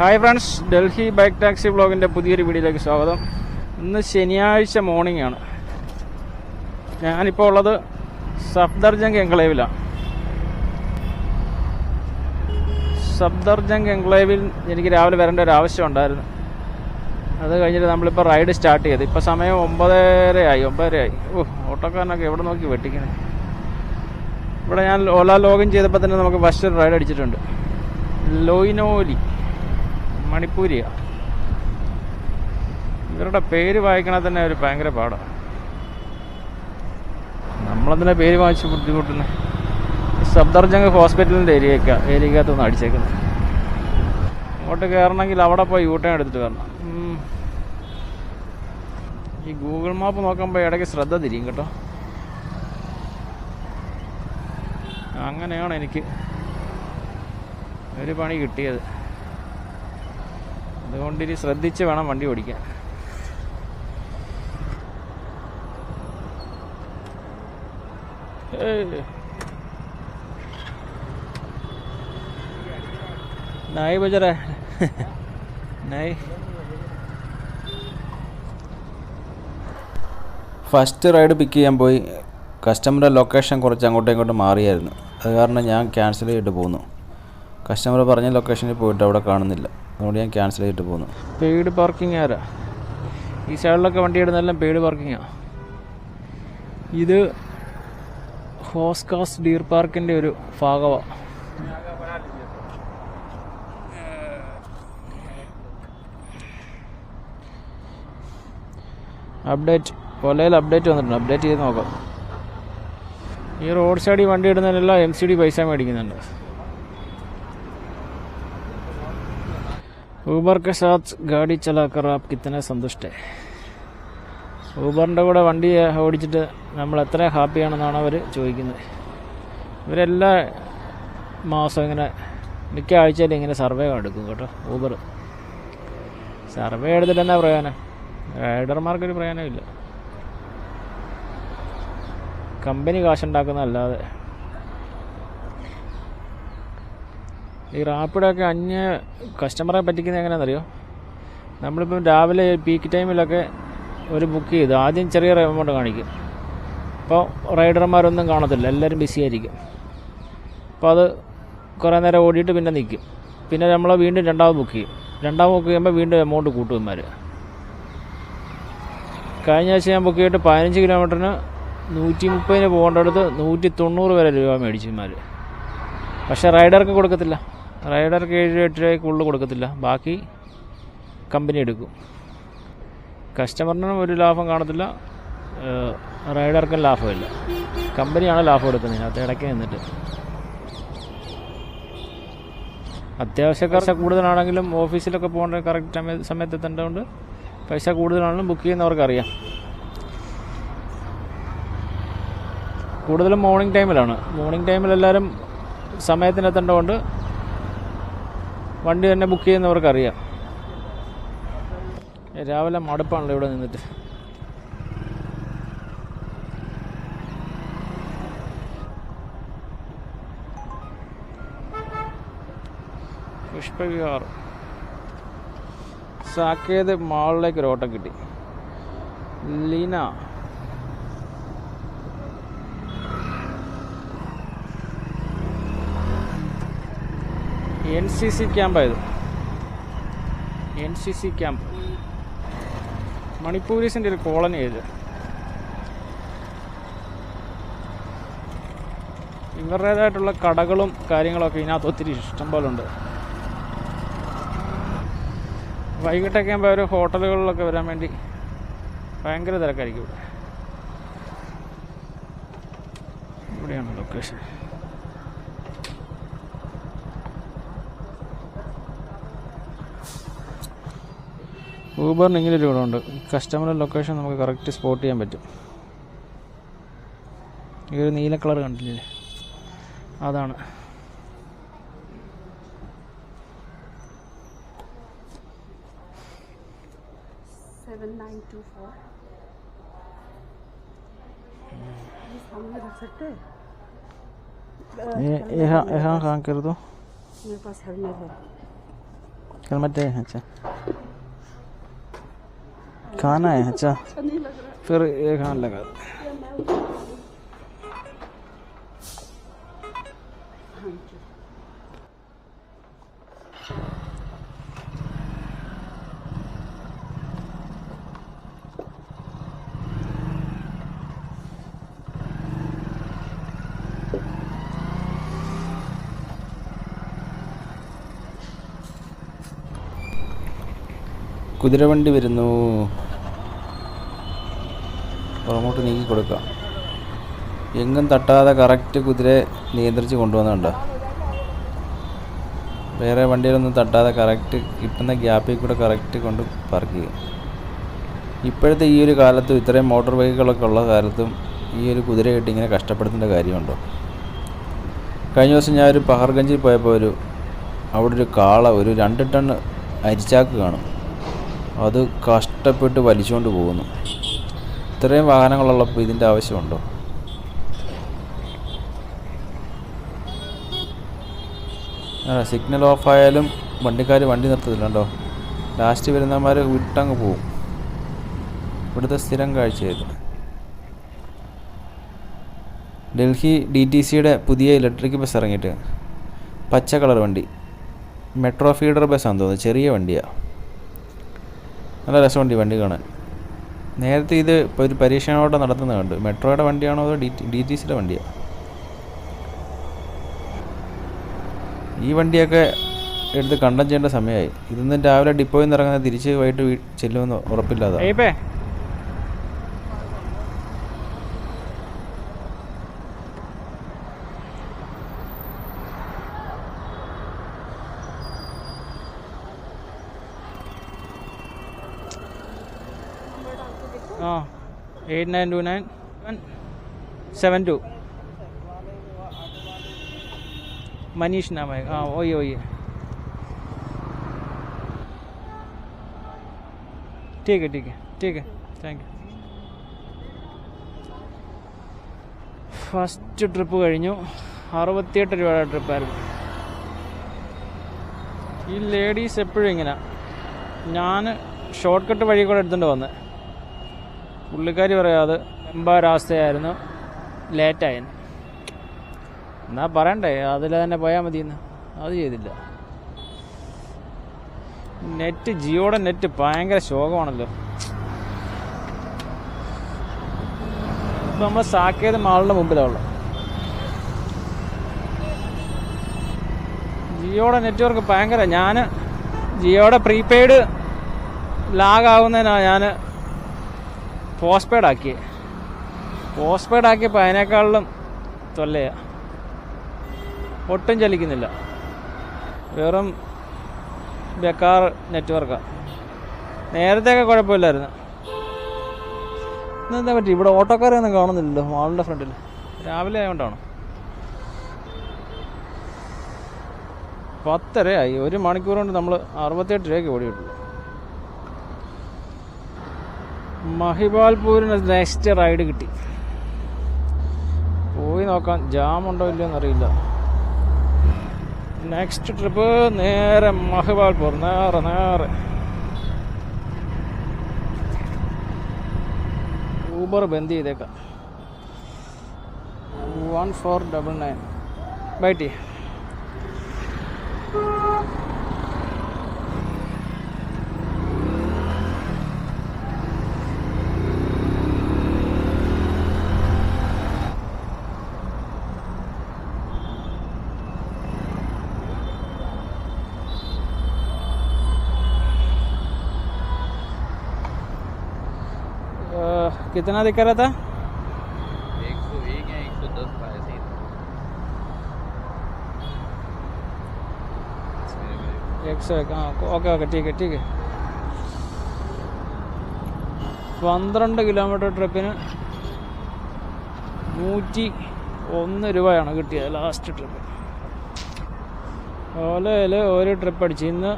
Hi friends Delhi bike taxi വ്ളോഗിന്റെ പുതിയൊരു വീഡിയോയിലേക്ക് സ്വാഗതം. ഇന്ന് ശനിയാഴ്ച മോർണിംഗ് ആണ്. ഞാനിപ്പോൾ ഉള്ളത് സഫ്ദർജംഗ് എൻക്ലേവിലാണ് സഫ്ദർജംഗ് എൻക്ലേവിൽ എനിക്ക് രാവിലെ വരേണ്ട ഒരു ആവശ്യം ഉണ്ടായിരുന്നു. അത് കഴിഞ്ഞിട്ട് നമ്മളിപ്പോൾ റൈഡ് സ്റ്റാർട്ട് ചെയ്ത്. ഇപ്പോൾ സമയം ഒമ്പതരയായി ഒമ്പതരയായി. ഓ ഓട്ടോക്കാരനൊക്കെ എവിടെ നോക്കി വെട്ടിക്കണേ. ഇവിടെ ഞാൻ ഓല ലോഗിൻ ചെയ്തപ്പോൾ തന്നെ നമുക്ക് ഫസ്റ്റ് റൈഡ് അടിച്ചിട്ടുണ്ട്. ലോയിനോലി മണിപ്പൂരിയ. ഇവരുടെ പേര് വായിക്കണ തന്നെ ഒരു ഭയങ്കര പാടാണ് നമ്മളെന്തിനാ പേര് വായിച്ച് ബുദ്ധിമുട്ടുന്നത് സബ്ദർജംഗ് ഹോസ്പിറ്റലിന്റെ ഏരിയക്ക ഏരിയക്കകത്തൊന്ന് അടിച്ചേക്കുന്നത്. അങ്ങോട്ട് കയറണമെങ്കിൽ അവിടെ പോയി യൂട്ടേൺ എടുത്തിട്ട് വരണം. ഈ ഗൂഗിൾ മാപ്പ് നോക്കുമ്പോൾ ഇടയ്ക്ക് ശ്രദ്ധ തിരിയും കേട്ടോ. അങ്ങനെയാണ് എനിക്ക് ഒരു പണി കിട്ടിയത്. അതുകൊണ്ട് ഇനി ശ്രദ്ധിച്ച് വേണം വണ്ടി ഓടിക്കാൻ. നായി ബജറേ. നായി. ഫസ്റ്റ് റൈഡ് പിക്ക് ചെയ്യാൻ പോയി. കസ്റ്റമറുടെ ലൊക്കേഷൻ കുറച്ച് അങ്ങോട്ടും ഇങ്ങോട്ടും മാറിയായിരുന്നു. അത് കാരണം ഞാൻ ക്യാൻസൽ ചെയ്തിട്ട് പോന്നു. കസ്റ്റമർ പറഞ്ഞ ലൊക്കേഷനിൽ പോയിട്ട് അവിടെ കാണുന്നില്ല. അതുകൊണ്ട് ഞാൻ ക്യാൻസൽ ചെയ്തിട്ട് പോകുന്നു പെയ്ഡ് പാർക്കിംഗ് ആരാ? ഈ സൈഡിലൊക്കെ വണ്ടി ഇടുന്നതെല്ലാം പെയ്ഡ് പാർക്കിങ്ങാ ഇത് ഹോസ്കാസ് ഡീർ പാർക്കിന്റെ ഒരു ഭാഗമാണ് അപ്ഡേറ്റ് കൊല്ലയിൽ അപ്ഡേറ്റ് വന്നിട്ടുണ്ട്. അപ്ഡേറ്റ് ചെയ്ത് നോക്കാം. ഈ റോഡ് സൈഡിൽ വണ്ടി ഇടുന്നതിനെല്ലാം എം സി ഡി പൈസ മേടിക്കുന്നുണ്ട്. ഊബർ കെ സാത്ത് ഗാഡി ചലാക്കർ ആപ്പ് കിത്തനെ സന്തുഷ്ട. ഊബറിന്റെ കൂടെ വണ്ടി ഓടിച്ചിട്ട് നമ്മൾ എത്ര ഹാപ്പിയാണെന്നാണ് അവർ ചോദിക്കുന്നത്. ഇവരെല്ലാ മാസം ഇങ്ങനെ മിക്ക ആഴ്ചയിലും ഇങ്ങനെ സർവേ എടുക്കും കേട്ടോ ഊബർ സർവേ എടുത്തിട്ട് എന്നാ പ്രയോജനം? റൈഡർമാർക്കൊരു പ്രയോജനമില്ല കമ്പനി കാശുണ്ടാക്കുന്നതല്ലാതെ. ഈ റാപ്പിഡൊക്കെ അന്യ കസ്റ്റമറെ പറ്റിക്കുന്നത് എങ്ങനെയാണെന്നറിയോ? നമ്മളിപ്പം രാവിലെ പീക്ക് ടൈമിലൊക്കെ ഒരു ബുക്ക് ചെയ്തു ആദ്യം ചെറിയ എമൗണ്ട് കാണിക്കും. അപ്പോൾ റൈഡർമാരൊന്നും കാണത്തില്ല എല്ലാവരും ബിസി ആയിരിക്കും. അപ്പോൾ അത് കുറേ നേരം ഓടിയിട്ട് പിന്നെ നിൽക്കും പിന്നെ നമ്മൾ വീണ്ടും രണ്ടാമത് ബുക്ക് ചെയ്യും. രണ്ടാമത് ബുക്ക് ചെയ്യുമ്പോൾ വീണ്ടും എമൗണ്ട് കൂട്ടും ഇവന്മാർ കഴിഞ്ഞ ആഴ്ച ഞാൻ ബുക്ക് ചെയ്തിട്ട് പതിനഞ്ച് കിലോമീറ്ററിന് നൂറ്റി മുപ്പതിന് പോകേണ്ടടുത്ത് നൂറ്റി തൊണ്ണൂറ് വരെ രൂപ മേടിച്ചു ഇവന്മാർ പക്ഷേ റൈഡർക്ക് കൊടുക്കത്തില്ല. റൈഡർക്ക് ഏഴ് രൂപ എട്ട് രൂപയ്ക്ക് ഉള്ളിൽ കൊടുക്കത്തില്ല. ബാക്കി കമ്പനി എടുക്കും. കസ്റ്റമറിനും ഒരു ലാഭം കാണത്തില്ല. റൈഡർക്കും ലാഭമില്ല. കമ്പനിയാണ് ലാഭം എടുക്കുന്നത്. അതിനകത്ത് ഇടയ്ക്ക് നിന്നിട്ട്. അത്യാവശ്യക്കാർ കൂടുതലാണെങ്കിലും ഓഫീസിലൊക്കെ പോകേണ്ട കറക്റ്റ് സമയത്ത് സമയത്ത് എത്തേണ്ടതുകൊണ്ട് പൈസ കൂടുതലാണെങ്കിലും ബുക്ക് ചെയ്യുന്നവർക്ക് അറിയാം കൂടുതലും മോർണിംഗ് ടൈമിലാണ് മോർണിംഗ് ടൈമിൽ എല്ലാവരും സമയത്തിന് എത്തേണ്ടതുകൊണ്ട് വണ്ടി തന്നെ ബുക്ക് ചെയ്യുന്നവർക്കറിയാം. രാവിലെ മടുപ്പാണല്ലോ ഇവിടെ നിന്നിട്ട്. പുഷ്പവിഹാർ. സാക്കേത് മാളിലേക്ക് ഒരു ഓട്ടം കിട്ടി. ലീന. എൻ സി സി ക്യാമ്പായത് എൻ സി സി ക്യാമ്പ് മണിപ്പൂരീസിന്റെ ഒരു കോളനി ഇത്. ഇവരുടേതായിട്ടുള്ള കടകളും കാര്യങ്ങളൊക്കെ ഇതിനകത്ത് ഒത്തിരി ഇഷ്ടം പോലെ ഉണ്ട് വൈകിട്ടൊക്കെ ആകുമ്പോൾ അവർ ഹോട്ടലുകളിലൊക്കെ വരാൻ വേണ്ടി ഭയങ്കര തിരക്കായിരിക്കും ഇവിടെ. ഇവിടെയാണ് ലൊക്കേഷൻ ഊബറിന് ഇങ്ങനെ ഒരു ഗുണമുണ്ട് കസ്റ്റമർ ലൊക്കേഷൻ നമുക്ക് കറക്റ്റ് സ്പോട്ട് ചെയ്യാൻ പറ്റും ഈ ഒരു നീല കളർ കണ്ടില്ലേ അതാണ് seven nine two four. ये सामने रख सकते हैं ये यहाँ यहाँ कहाँ कर दो मेरे पास हेलमेट है हेलमेट है अच्छा खाना है अच्छा। अच्छा फिर एक हाथ लगा കുതിരവണ്ടി വരുന്നു. പുറമോട്ട് നീക്കി കൊടുക്കാം. എങ്ങും തട്ടാതെ കറക്റ്റ് കുതിരയെ നിയന്ത്രിച്ച് കൊണ്ടുവന്നുണ്ട് വേറെ വണ്ടിയിലൊന്നും തട്ടാതെ കറക്റ്റ് കിട്ടുന്ന ഗ്യാപ്പിൽ കൂടെ കറക്റ്റ് കൊണ്ട് പാർക്ക് ചെയ്യും ഇപ്പോഴത്തെ ഈ ഒരു കാലത്തും ഇത്രയും മോട്ടോർ ബൈക്കുകളൊക്കെ ഉള്ള കാലത്തും ഈ ഒരു കുതിര കിട്ടി ഇങ്ങനെ കഷ്ടപ്പെടുത്തേണ്ട കാര്യമുണ്ടോ? കഴിഞ്ഞ ദിവസം ഞാൻ ഒരു പഹർഗഞ്ചിൽ പോയപ്പോൾ ഒരു അവിടെ ഒരു കാള ഒരു രണ്ട് ടൺ അരിച്ചാക്ക് കാണും. അത് കഷ്ടപ്പെട്ട് വലിച്ചുകൊണ്ട് പോകുന്നു. ഇത്രയും വാഹനങ്ങളുള്ളപ്പോൾ ഇതിന്റെ ആവശ്യമുണ്ടോ? സിഗ്നൽ ഓഫായാലും വണ്ടിക്കാർ വണ്ടി നിർത്തത്തില്ല കേട്ടോ ലാസ്റ്റ് വരുന്നവന്മാർ വിട്ടങ്ങ് പോവും. ഇവിടുത്തെ സ്ഥിരം കാഴ്ചയായത് ഡൽഹി ഡി ടി സിയുടെ പുതിയ ഇലക്ട്രിക് ബസ് ഇറങ്ങിയിട്ട് പച്ച കളർ വണ്ടി. മെട്രോ ഫീഡർ ബസ്സാണെന്ന് തോന്നുന്നു. ചെറിയ വണ്ടിയാണ് നല്ല രസമുണ്ട് ഈ വണ്ടി കാണാൻ. നേരത്തെ ഇത് ഇപ്പോൾ ഒരു പരീക്ഷണോട്ടം നടത്തുന്നത് കണ്ടു. മെട്രോയുടെ വണ്ടിയാണോ അതോ ഡി ഡി ടി സിയുടെ വണ്ടിയാണ് ഈ വണ്ടിയൊക്കെ എടുത്ത് കണ്ടം ചെയ്യേണ്ട സമയമായി. ഇതൊന്നും രാവിലെ ഡിപ്പോയിൽ നിന്ന് ഇറങ്ങുന്ന തിരിച്ച് വൈകിട്ട് ചെല്ലുമെന്ന് ഉറപ്പില്ലാതെ. यहीं पे हाँ eight nine two nine seven two Manish नाम है हाँ वही वही है ठीक है ठीक है ठीक है താങ്ക് യു ഫസ്റ്റ് ട്രിപ്പ് കഴിഞ്ഞു അറുപത്തിയെട്ട് രൂപയുടെ ട്രിപ്പായിരുന്നു ഈ ലേഡീസ് എപ്പോഴും ഇങ്ങനെ ഞാൻ ഷോർട്ട് കട്ട് വഴി കൂടെ എടുത്തുകൊണ്ട് വന്നത് പുള്ളിക്കാരി പറയാതെ എമ്പാരാവസ്ഥയായിരുന്നു ലേറ്റായെന്ന് എന്നാ പറയണ്ടേ? അതിൽ തന്നെ പോയാൽ മതിയെന്ന്. അത് ചെയ്തില്ല. നെറ്റ് ജിയോടെ നെറ്റ് ഭയങ്കര ശോകമാണല്ലോ. ഇപ്പം നമ്മൾ സാക്കേത് മാളിന്റെ മുമ്പിലാണ് ജിയോടെ നെറ്റ്വർക്ക് ഭയങ്കര. ഞാൻ ജിയോയുടെ പ്രീപെയ്ഡ് ലാഗ് ആകുന്നതിനാണ് ഞാൻ പോസ്റ്റ് പെയ്ഡ് ആക്കി പോസ്റ്റ് പെയ്ഡ് ആക്കിയപ്പോൾ അതിനേക്കാളിലും തൊല്ലയാ. ഒട്ടും ചലിക്കുന്നില്ല. വെറും ബെക്കാർ നെറ്റ്വർക്കാണ് നേരത്തെയൊക്കെ കുഴപ്പമില്ലായിരുന്നു. ഇന്നെന്താ പറ്റി? ഇവിടെ ഓട്ടോക്കാരെ ഒന്നും കാണുന്നില്ലല്ലോ മാളിന്റെ ഫ്രണ്ടിൽ രാവിലെ ആയതുകൊണ്ടാണ് പത്തരയായി. ഒരു മണിക്കൂർ കൊണ്ട് നമ്മൾ അറുപത്തെട്ട് രൂപയ്ക്ക് ഓടിയിട്ടുള്ളൂ. മഹിബാൽപൂരിന് നെക്സ്റ്റ് റൈഡ് കിട്ടി. പോയി നോക്കാൻ ഉണ്ടോ ഇല്ലയോ എന്നറിയില്ല. നെക്സ്റ്റ് ട്രിപ്പ് നേരെ മഹിബാൽപൂർ നേരെ നേരെ. ഊബർ ബന്ദ് ചെയ്തേക്കാം. വൺ ഫോർ ഡബിൾ നയൻ ബൈറ്റി कितना दिखा रहा था एक सौ एक या एक सौ दस का ऐसे ही था एक सौ एक हाँ ഓക്കെ ഓക്കെ ठीक है ठीक है പന്ത്രണ്ട് കിലോമീറ്റർ ട്രിപ്പിന് നൂറ്റി ഒന്ന് രൂപയാണ് കിട്ടിയത് ലാസ്റ്റ് ട്രിപ്പ് ഓലയിൽ ഒരു ട്രിപ്പ് അടിച്ച് ഇന്ന്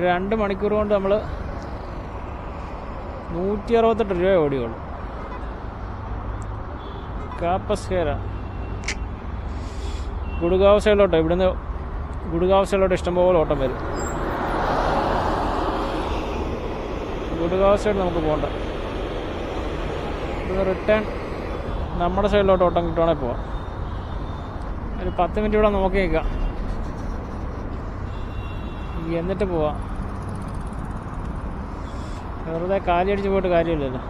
രണ്ട് മണിക്കൂർ കൊണ്ട് നമ്മൾ നൂറ്റി അറുപത്തെട്ട് രൂപ ഓടിയുള്ളൂ. കാപ്പസ്കേര. ഗുഡ്ഗാവ് സൈഡിലോട്ടോ ഇവിടുന്ന് ഗുഡ്ഗാവ് സൈഡിലോട്ട് ഇഷ്ടംപോലെ ഓട്ടം വരും. ഗുഡ്ഗാവ് സൈഡ് നമുക്ക് പോകണ്ട ഇവിടുന്ന് റിട്ടേൺ നമ്മുടെ സൈഡിലോട്ട് ഓട്ടം കിട്ടുവാണെങ്കിൽ പോവാം. ഒരു പത്ത് മിനിറ്റ് ഇവിടെ നോക്കി നിൽക്കാം. എന്നിട്ട് പോവാം. വെറുതെ കാലിയടിച്ച് പോയിട്ട് കാര്യമില്ലല്ലോ.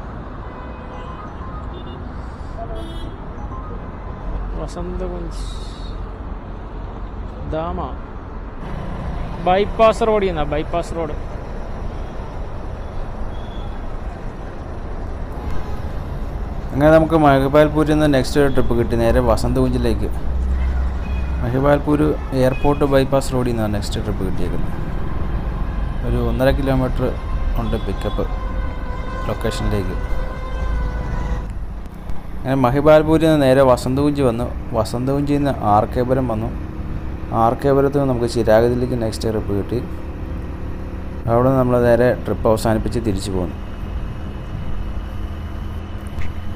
വസന്തകുഞ്ച് ദാമ. ബൈപ്പാസ് റോഡിൽ ചെയ്യുന്ന ബൈപ്പാസ് റോഡ് അങ്ങനെ നമുക്ക് മഹിബാൽപൂരിൽ നിന്ന് നെക്സ്റ്റ് ട്രിപ്പ് കിട്ടി നേരെ വസന്തകുഞ്ചിലേക്ക് മഹിബാൽപൂർ എയർപോർട്ട് ബൈപ്പാസ് റോഡിൽ നിന്നാണ് നെക്സ്റ്റ് ട്രിപ്പ് കിട്ടിയേക്കുന്നത് ഒരു ഒന്നര കിലോമീറ്റർ ഉണ്ട് പിക്കപ്പ് ലൊക്കേഷനിലേക്ക് അങ്ങനെ മഹിബാൽപൂരിൽ നിന്ന് നേരെ വസന്തകുഞ്ചി വന്നു. വസന്തകുഞ്ചിയിൽ നിന്ന് ആർ കേപുരം വന്നു. ആർ കെ കേപുരത്ത് നിന്ന് നമുക്ക് ചിരാഗതിലേക്ക് നെക്സ്റ്റ് ട്രിപ്പ് കിട്ടി. അവിടെ നമ്മൾ നേരെ ട്രിപ്പ് അവസാനിപ്പിച്ച് തിരിച്ചു പോന്നു.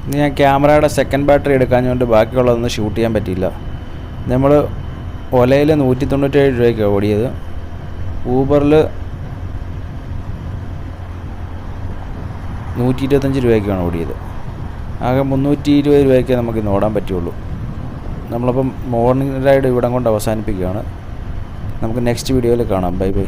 ഇനി ഞാൻ ക്യാമറയുടെ സെക്കൻഡ് ബാറ്ററി എടുക്കാഞ്ഞുകൊണ്ട് ബാക്കിയുള്ളതൊന്നും ഷൂട്ട് ചെയ്യാൻ പറ്റിയില്ല. നമ്മൾ ഒലയിൽ നൂറ്റി തൊണ്ണൂറ്റേഴ് രൂപയ്ക്ക് ഓടിയത്. ഊബറിൽ നൂറ്റി ഇരുപത്തഞ്ച് രൂപയ്ക്കാണ് ഓടിയത്. ആകെ മുന്നൂറ്റി ഇരുപത് രൂപയ്ക്ക് നമുക്ക് ഇന്ന് ഓടാൻ പറ്റുള്ളൂ. നമ്മളപ്പം മോർണിംഗ് റൈഡ് ഇവിടം കൊണ്ട് അവസാനിപ്പിക്കുകയാണ്. നമുക്ക് നെക്സ്റ്റ് വീഡിയോയിൽ കാണാം. Bye bye.